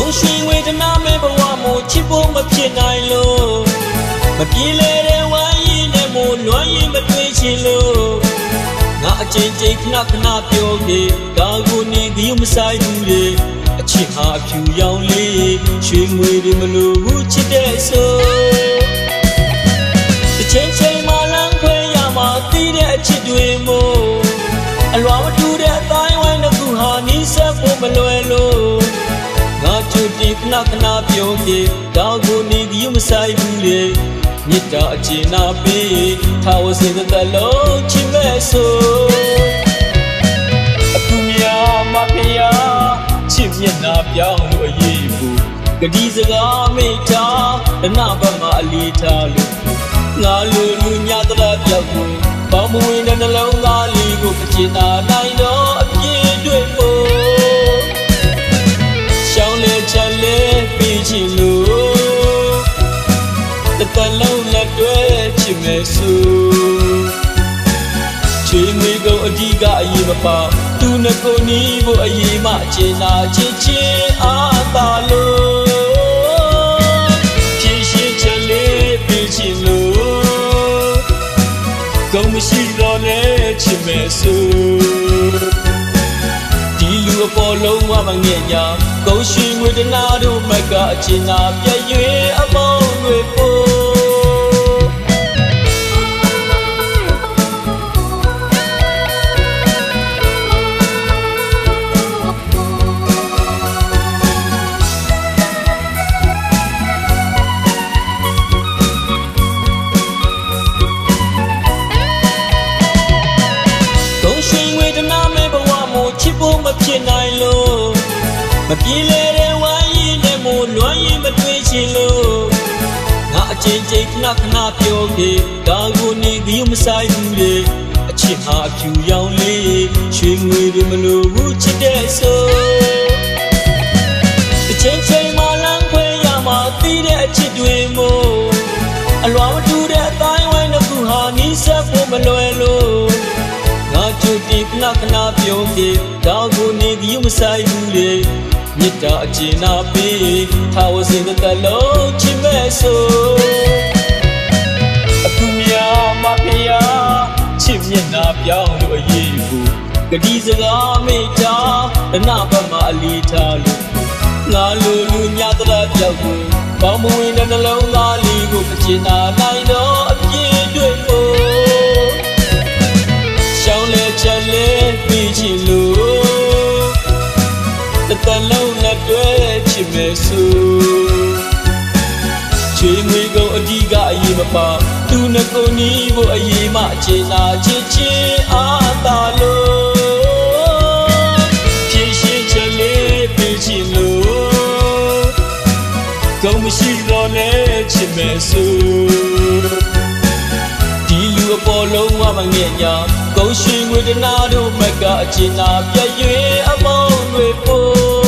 ကုံရွှင်ဝေဒနာမဲ့ဘဝမို့ချစ်ဖို့မဖြစ်နိုင်လို့မပြေလဲတဲ့ဝမ်းရည်နဲ့မို့လွမ်းရင်မတွေ့ချင်လို့ငါအချိန်ချင်းခဏခဏပြောခဲ့ဒါကိုနေဒီမဆိုင်ဘူးလေအချစ်ဟာအဖြူရောင်လေးရွှေငွေတွေမလို့ဘူးချစ်တဲ့ဆိုတစ်ချိန်ချိန်မှလမ်းခွဲရမှာတီးတဲ့အချစ်တွေမို့အလွာမတူတဲ့အတိုင်းဝိုင်းတစ်ခုဟာနီးစပ်ဖို့မလွယ်လို့ငါ ချူတီခဏခဏပြောခဲ့တောက်ကိုနေဒီမဆိုင်ဘူးလေမြစ်တာအကျဉ်းနာပေးထားဝစင်တဲ့လုံးချစ်မဲ့ဆိုအခုများမဖေးရချစ်မျက်နှာပြောင်းလို့အရေးဘူးဂဒီစကားမိထားဒနာဘမအလီထားလို့ငါလူလူညတရပြောက်ကိုပေါင်းမဝင်တဲ့နှလုံးသားလေးကိုအကျဉ်းသာနိုင်တော့ မယ်ဆိုချွေငွေကုန်အဓိကအရေးမပါသူနှကိုနီးဖို့အရေးမှအကျဉ်းသာချစ်ချင်းအားသာလို့ဖြည့်ရှင်းချက်လေးပြီးချင်လို့ကောင်းမရှိတော့လဲချစ်မဲ့ဆိုဒီလူအပေါ်လုံးဝမငဲ့ညာကောင်းရှိငွေတနာတို့မကအချင်းနာပြည့်ရွေအမောင်းတွေပို့ မို့ချစ်ဖို့မဖြစ်နိုင်လို့မပြေလဲတဲ့ဝမ်းရည်နဲ့မို့လွမ်းရင်မတွေ့ချင်လို့ငါအချိန်ချင်းခဏခဏပြောခဲ့ဒါကိုနေဒီမဆိုင်ဘူးလေအချစ်ဟာအဖြူရောင်လေးရွှေငွေတွေမလို့ဘူးချစ်တဲ့ဆိုတစ်ချိန်ချိန်မှလမ်းခွဲရမှာတီးတဲ့အချစ်တွေမို့အလွာမတူတဲ့အတိုင်းဝိုင်းတစ်ခုဟာနီးစပ်ဖို့မလွယ်လို့ငါချူတီခဏခဏ ပြောခဲ့ဒါကိုနေဒီမဆိုင်ဘူးလေမြစ်တာအကျဉ်းနာပေးထားဝစင်တဲ့လုံးချစ်မဲ့ဆိုအခုများမဖေးရချစ်မျက်နှာပြောင်းလို့အရေးဘူးဂဒီစကားမိတာဒနာဘမအလီထားလို့ငါလိုလူညတရပြောက်ကိုပေါင်းမဝင်တဲ့နှလုံးသားလေးကိုမချင်တာနိုင်တော့ တစ်တလုံးနဲ့တွဲချင်မယ်ဆိုချွေငွေကုန်အဓိကအရေးမပါသူနှကိုနီးဖို့အရေးမှအခြေနာချစ်ချင်းအားသာလို့ဖြည့်ရှင်းချက်လေးပြီးချင်လို့ကောင်းမရှိတော့လဲချင်မယ်ဆို တို့ပေါ်လုံးဝမငဲ့ညာကုန်းရှင်ဝေဒနာတို့မကအချင်နာပြည့်၍အမောင်းတွေပို့